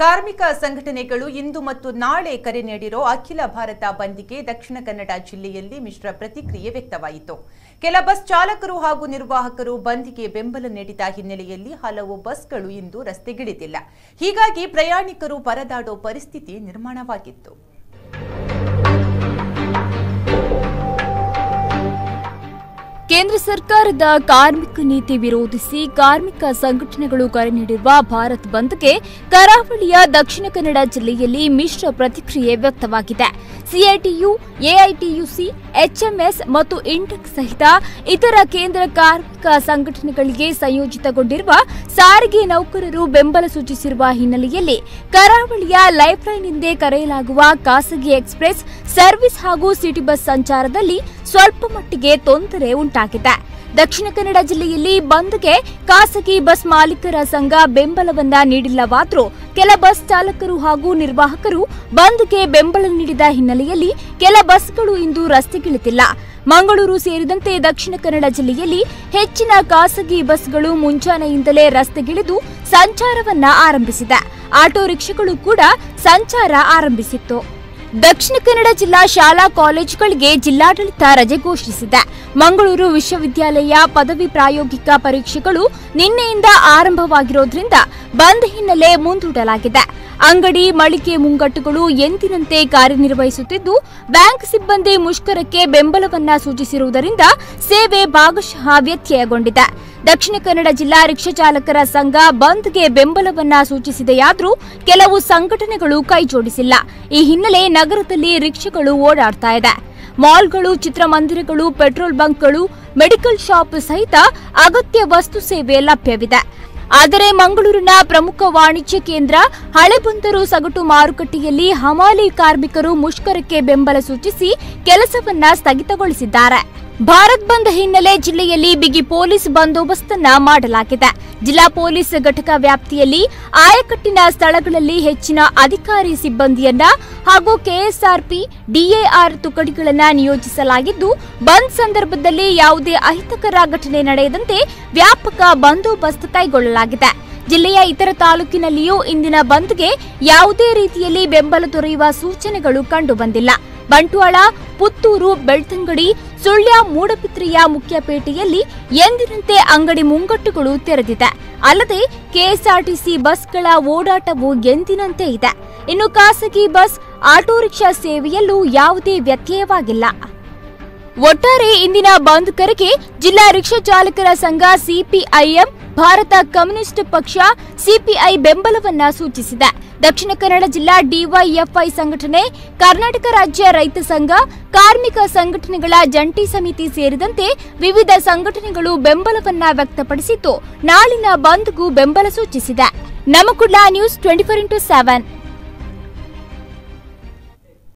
ಕಾರ್ಮಿಕ ಸಂಘಟನೆಗಳು ಇಂದು ಮತ್ತು ನಾಳೆ ಕರೆ ನೀಡಿರೋ ಅಖಿಲ ಭಾರತ ಬಂದ್ಗೆ ದಕ್ಷಿಣ ಕನ್ನಡ ಜಿಲ್ಲೆಯಲ್ಲಿ ಮಿಶ್ರ ಪ್ರತಿಕ್ರಿಯೆ ವ್ಯಕ್ತವಾಯಿತು. ಕೆಲ ಬಸ್ ಚಾಲಕರು ಹಾಗೂ ನಿರ್ವಾಹಕರು ಬಂದ್ಗೆ ಬೆಂಬಲ ನೀಡಿದ ಹಿನ್ನೆಲೆಯಲ್ಲಿ ಹಲವು ಬಸ್ಗಳು ಇಂದು ರಸ್ತೆಗಿಳಿದಿಲ್ಲ. ಹೀಗಾಗಿ ಪ್ರಯಾಣಿಕರು ಪರದಾಡೋ ಪರಿಸ್ಥಿತಿ ನಿರ್ಮಾಣವಾಗಿತ್ತು. ಕೇಂದ್ರ ಸರ್ಕಾರದ ಕಾರ್ಮಿಕ ನೀತಿ ವಿರೋಧಿಸಿ ಕಾರ್ಮಿಕ ಸಂಘಟನೆಗಳು ಕರೆ ನೀಡಿರುವ ಭಾರತ್ ಬಂದ್ಗೆ ಕರಾವಳಿಯ ದಕ್ಷಿಣ ಕನ್ನಡ ಜಿಲ್ಲೆಯಲ್ಲಿ ಮಿಶ್ರ ಪ್ರತಿಕ್ರಿಯೆ ವ್ಯಕ್ತವಾಗಿದೆ. ಸಿಐಟಿಯು, ಎಐಟಿಯುಸಿ, ಎಚ್ಎಂಎಸ್ ಮತ್ತು ಇಂಟೆಕ್ ಸಹಿತ ಇತರ ಕೇಂದ್ರ ಕಾರ್ಮಿಕ ಸಂಘಟನೆಗಳಿಗೆ ಸಂಯೋಜಿತಗೊಂಡಿರುವ ಸಾರಿಗೆ ನೌಕರರು ಬೆಂಬಲ ಸೂಚಿಸಿರುವ ಹಿನ್ನೆಲೆಯಲ್ಲಿ ಕರಾವಳಿಯ ಲೈಫ್ಲೈನ್ ಎಂದೇ ಕರೆಯಲಾಗುವ ಖಾಸಗಿ ಎಕ್ಸ್ಪ್ರೆಸ್ ಸರ್ವಿಸ್ ಹಾಗೂ ಸಿಟಿ ಬಸ್ ಸಂಚಾರದಲ್ಲಿ ಸ್ವಲ್ಪ ಮಟ್ಟಿಗೆ ತೊಂದರೆ ಉಂಟಾಗಿದೆ. ದಕ್ಷಿಣ ಕನ್ನಡ ಜಿಲ್ಲೆಯಲ್ಲಿ ಬಂದ್ಗೆ ಖಾಸಗಿ ಬಸ್ ಮಾಲೀಕರ ಸಂಘ ಬೆಂಬಲವನ್ನ ನೀಡಿಲ್ಲವಾದರೂ ಕೆಲ ಬಸ್ ಚಾಲಕರು ಹಾಗೂ ನಿರ್ವಾಹಕರು ಬಂದ್ಗೆ ಬೆಂಬಲ ನೀಡಿದ ಹಿನ್ನೆಲೆಯಲ್ಲಿ ಕೆಲ ಬಸ್ಗಳು ಇಂದು ರಸ್ತೆಗಿಳಿತಿಲ್ಲ ಮಂಗಳೂರು ಸೇರಿದಂತೆ ದಕ್ಷಿಣ ಕನ್ನಡ ಜಿಲ್ಲೆಯಲ್ಲಿ ಹೆಚ್ಚಿನ ಖಾಸಗಿ ಬಸ್ಗಳು ಮುಂಜಾನೆಯಿಂದಲೇ ರಸ್ತೆಗಿಳಿದು ಸಂಚಾರವನ್ನ ಆರಂಭಿಸಿದೆ. ಆಟೋ ರಿಕ್ಷಾಗಳು ಕೂಡ ಸಂಚಾರ ಆರಂಭಿಸಿತ್ತು. ದಕ್ಷಿಣ ಕನ್ನಡ ಜಿಲ್ಲಾ ಶಾಲಾ ಕಾಲೇಜುಗಳಿಗೆ ಜಿಲ್ಲಾಡಳಿತ ರಜೆ ಘೋಷಿಸಿದೆ. ಮಂಗಳೂರು ವಿಶ್ವವಿದ್ಯಾಲಯ ಪದವಿ ಪ್ರಾಯೋಗಿಕ ಪರೀಕ್ಷೆಗಳು ನಿನ್ನೆಯಿಂದ ಆರಂಭವಾಗಿರೋದ್ರಿಂದ ಬಂದ್ ಹಿನ್ನೆಲೆ ಮುಂದೂಡಲಾಗಿದೆ. ಅಂಗಡಿ, ಮಳಿಗೆ ಮುಂಗಟ್ಟುಗಳು ಎಂದಿನಂತೆ ಕಾರ್ಯನಿರ್ವಹಿಸುತ್ತಿದ್ದು, ಬ್ಯಾಂಕ್ ಸಿಬ್ಬಂದಿ ಮುಷ್ಕರಕ್ಕೆ ಬೆಂಬಲವನ್ನ ಸೂಚಿಸಿರುವುದರಿಂದ ಸೇವೆ ಭಾಗಶಃ ವ್ಯತ್ಯಯಗೊಂಡಿದೆ. ದಕ್ಷಿಣ ಕನ್ನಡ ಜಿಲ್ಲಾ ರಿಕ್ಷಾ ಚಾಲಕರ ಸಂಘ ಬಂದ್ಗೆ ಬೆಂಬಲವನ್ನ ಸೂಚಿಸಿದೆಯಾದರೂ ಕೆಲವು ಸಂಘಟನೆಗಳು ಕೈಜೋಡಿಸಿಲ್ಲ. ಈ ಹಿನ್ನೆಲೆ ನಗರದಲ್ಲಿ ರಿಕ್ಷಾಗಳು ಓಡಾಡ್ತಾ ಇದೆ. ಮಾಲ್ಗಳು, ಚಿತ್ರಮಂದಿರಗಳು, ಪೆಟ್ರೋಲ್ ಬಂಕ್ಗಳು, ಮೆಡಿಕಲ್ ಶಾಪ್ ಸಹಿತ ಅಗತ್ಯ ವಸ್ತು ಸೇವೆ ಲಭ್ಯವಿದೆ. ಆದರೆ ಮಂಗಳೂರಿನ ಪ್ರಮುಖ ವಾಣಿಜ್ಯ ಕೇಂದ್ರ ಹಳೆಬಂದರು ಸಗಟು ಮಾರುಕಟ್ಟೆಯಲ್ಲಿ ಹಮಾಲಿ ಕಾರ್ಮಿಕರು ಮುಷ್ಕರಕ್ಕೆ ಬೆಂಬಲ ಸೂಚಿಸಿ ಕೆಲಸವನ್ನ ಸ್ಥಗಿತಗೊಳಿಸಿದ್ದಾರೆ. ಭಾರತ್ ಬಂದ್ ಹಿನ್ನೆಲೆ ಜಿಲ್ಲೆಯಲ್ಲಿ ಬಿಗಿ ಪೊಲೀಸ್ ಬಂದೋಬಸ್ತನ್ನ ಮಾಡಲಾಗಿದೆ. ಜಿಲ್ಲಾ ಪೊಲೀಸ್ ಘಟಕ ವ್ಯಾಪ್ತಿಯಲ್ಲಿ ಆಯಕಟ್ಟಿನ ಸ್ಥಳಗಳಲ್ಲಿ ಹೆಚ್ಚಿನ ಅಧಿಕಾರಿ ಸಿಬ್ಬಂದಿಯನ್ನ ಹಾಗೂ ಕೆಎಸ್ಆರ್ಪಿ, ಡಿಎಆರ್ ತುಕಡಿಗಳನ್ನ ನಿಯೋಜಿಸಲಾಗಿದ್ದು, ಬಂದ್ ಸಂದರ್ಭದಲ್ಲಿ ಯಾವುದೇ ಅಹಿತಕರ ಘಟನೆ ನಡೆಯದಂತೆ ವ್ಯಾಪಕ ಬಂದೋಬಸ್ತ್ ಕೈಗೊಳ್ಳಲಾಗಿದೆ. ಜಿಲ್ಲೆಯ ಇತರ ತಾಲೂಕಿನಲ್ಲಿಯೂ ಇಂದಿನ ಬಂದ್ಗೆ ಯಾವುದೇ ರೀತಿಯಲ್ಲಿ ಬೆಂಬಲ ದೊರೆಯುವ ಸೂಚನೆಗಳು ಕಂಡುಬಂದಿಲ್ಲ. ಬಂಟ್ವಾಳ, ಪುತ್ತೂರು, ಬೆಳ್ತಂಗಡಿ, ಸುಳ್ಯ ಮೂಡಬಿದ್ರೆಯ ಮುಖ್ಯಪೇಟೆಯಲ್ಲಿ ಎಂದಿನಂತೆ ಅಂಗಡಿ ಮುಂಗಟ್ಟುಗಳು ತೆರೆದಿದೆ. ಅಲ್ಲದೆ ಕೆಎಸ್ಆರ್ಟಿಸಿ ಬಸ್ಗಳ ಓಡಾಟವು ಎಂದಿನಂತೆ ಇದೆ. ಇನ್ನು ಖಾಸಗಿ ಬಸ್, ಆಟೋ ರಿಕ್ಷಾ ಸೇವೆಯಲ್ಲೂ ಯಾವುದೇ ವ್ಯತ್ಯಯವಾಗಿಲ್ಲ. ಒಟ್ಟಾರೆ ಇಂದಿನ ಬಂದ್ ಕರೆಗೆ ಜಿಲ್ಲಾ ರಿಕ್ಷಾ ಚಾಲಕರ ಸಂಘ ಸಿಪಿಐಎಂ, ಭಾರತ ಕಮ್ಯುನಿಸ್ಟ್ ಪಕ್ಷ ಸಿಪಿಐ ಬೆಂಬಲವನ್ನ ಸೂಚಿಸಿದೆ. ದಕ್ಷಿಣ ಕನ್ನಡ ಜಿಲ್ಲಾ ಡಿವೈಎಫ್ಐ ಸಂಘಟನೆ, ಕರ್ನಾಟಕ ರಾಜ್ಯ ರೈತ ಸಂಘ, ಕಾರ್ಮಿಕ ಸಂಘಟನೆಗಳ ಜಂಟಿ ಸಮಿತಿ ಸೇರಿದಂತೆ ವಿವಿಧ ಸಂಘಟನೆಗಳು ಬೆಂಬಲವನ್ನ ವ್ಯಕ್ತಪಡಿಸಿದ್ದು, ನಾಳಿನ ಬಂದ್ಗೂ ಬೆಂಬಲ ಸೂಚಿಸಿದೆ. ನಮಕುಡ್ಲಾ news twenty four into seven.